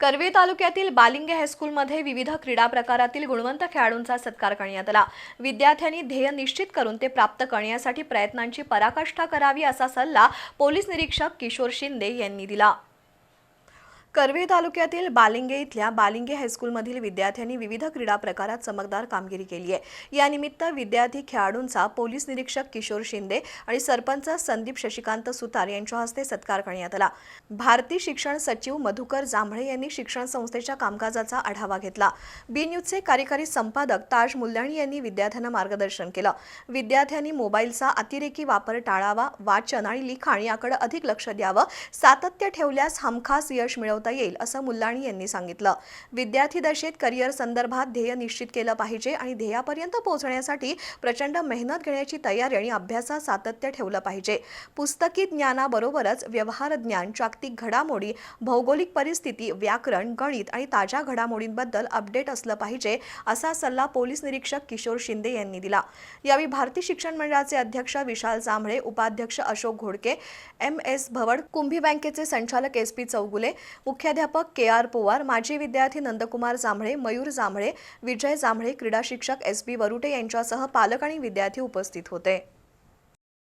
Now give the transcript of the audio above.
करवीर तालुक्यातील बालिंगे हायस्कूलमध्ये विविध क्रीडा प्रकारातील गुणवंत खेळाडूंचा सत्कार करण्यात आला. विद्यार्थ्यांनी ध्येय निश्चित करून ते प्राप्त करण्यासाठी प्रयत्नांची पराकाष्ठा करावी असा सल्ला पोलीस निरीक्षक किशोर शिंदे यांनी दिला. करवीर तालुक्यातील बालिंगे इथल्या बालिंगे हायस्कूलमधील विद्यार्थ्यांनी विविध क्रीडा प्रकारात चमकदार कामगिरी केली आहे. यानिमित्त विद्यार्थी खेळाडूंचा पोलीस निरीक्षक किशोर शिंदे आणि सरपंच संदीप शशिकांत सुतार यांच्या हस्ते सत्कार करण्यात आला. भारती शिक्षण सचिव मधुकर जांभळे यांनी शिक्षण संस्थेच्या कामकाजाचा आढावा घेतला. बी न्यूजचे कार्यकारी संपादक ताज मुल्लाणी यांनी विद्यार्थ्यांना मार्गदर्शन केलं. विद्यार्थ्यांनी मोबाईलचा अतिरेकी वापर टाळावा वाचन आणि लिखाण याकडे अधिक लक्ष द्यावं सातत्य ठेवल्यास हमखास यश मिळवता येईल असं मुल्लाणी यांनी सांगितलं. विद्यार्थी दशेत करिअर संदर्भात ध्येय निश्चित केलं पाहिजे आणि ध्येयापर्यंत पोहोचण्यासाठी प्रचंड मेहनत घेण्याची तयारी आणि अभ्यासात सातत्य ठेवलं पाहिजे. पुस्तकी ज्ञानाबरोबरच व्यवहार ज्ञान जागतिक घडामोडी भौगोलिक परिस्थिती व्याकरण गणित आणि ताज्या घडामोडींबद्दल अपडेट असलं पाहिजे असा सल्ला पोलीस निरीक्षक किशोर शिंदे यांनी दिला. यावेळी भारतीय शिक्षण मंडळाचे अध्यक्ष विशाल जांभळे उपाध्यक्ष अशोक घोडके एम एस भवड कुंभी बँकेचे संचालक एस पी चौगुले मुख्याध्यापक के आर पोवार माजी विद्यार्थी नंदकुमार जांभळे मयूर जांभळे विजय जांभळे क्रीडा शिक्षक एस बी वरुटे यांच्यासह पालक आणि विद्यार्थी उपस्थित होते.